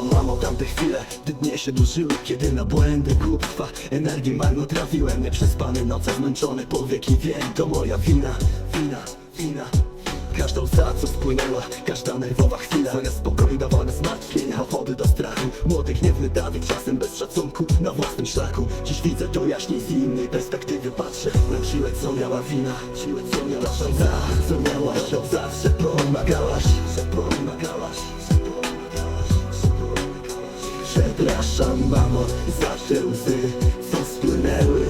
Przepraszam mamo, tamte chwile, gdy dnie się dłużyły Kiedy na błędy, głupstwa, energii marnotrawiłem Nieprzespane noce, zmęczone powieki Wiem, to moja wina, wina, wina. Każda łza, co spłynęła, każda nerwowa chwila. Zamiast spokoju dawała zmartwienia, wody do strachu. Młody, gniewny Dawid, czasem bez szacunku Na własnym szlaku, dziś widzę to jaśniej z innej perspektywy Patrzę na siłę, co miała wina. Siłę, co miała szansa, co miałaś Od zawsze pomagałaś, Przepraszam mamo za te łzy, co spłynęły,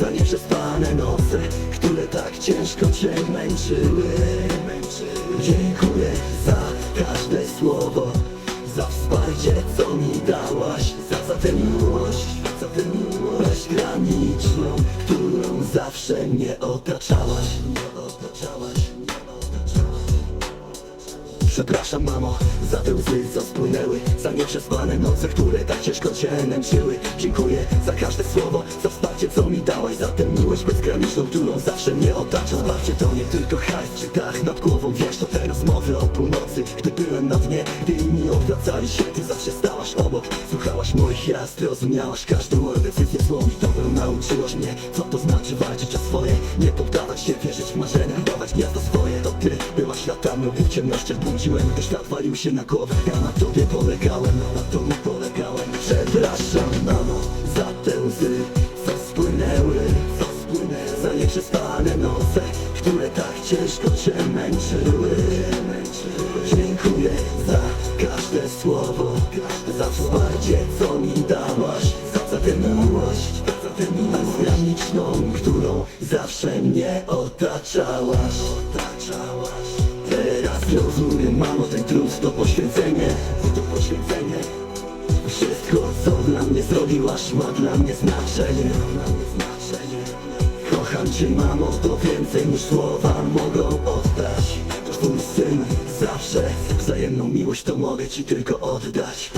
Za nieprzespane noce, które tak ciężko cię męczyły. Dziękuję za każde słowo, za wsparcie co mi dałaś Za, za tę miłość, za tę miłość graniczną Którą zawsze mnie otaczałaś, nie otaczałaś, Przepraszam mamo za te łzy co spłynęły Za nieprzespane noce, które tak ciężko cię nęciły Dziękuję za każde słowo, za wsparcie co mi dałaś Za tę miłość bezgraniczną, którą zawsze mnie otacza Wsparcie to nie tylko hajs czy dach nad głową Wiesz to te rozmowy o północy. Gdy byłem na dnie, gdy inni odwracali się Ty zawsze stałaś obok, moich jazd Rozumiałaś każdą decyzję złą To był nauczyłaś mnie, co to znaczy walczyć o swoje. Nie poddawać się, wierzyć w marzenia Dawać gniazdo swoje, to ty byłaś latarnią W ciemnościach budziłem, gdy świat walił się na głowę. Ja na tobie polegałem, na tobie polegałem. Przepraszam mamo za te łzy, co spłynęły Co spłynęły za nieprzespane noce Które tak ciężko cię męczyły miłość, za tę miłość graniczną Którą zawsze mnie otaczałaś. Teraz rozumiem mamo ten trud to poświęcenie. To poświęcenie. Wszystko co dla mnie zrobiłaś ma dla mnie znaczenie. Kocham cię mamo, to więcej niż słowa mogą oddać. Twój syn, zawsze Wzajemną miłość to mogę ci tylko oddać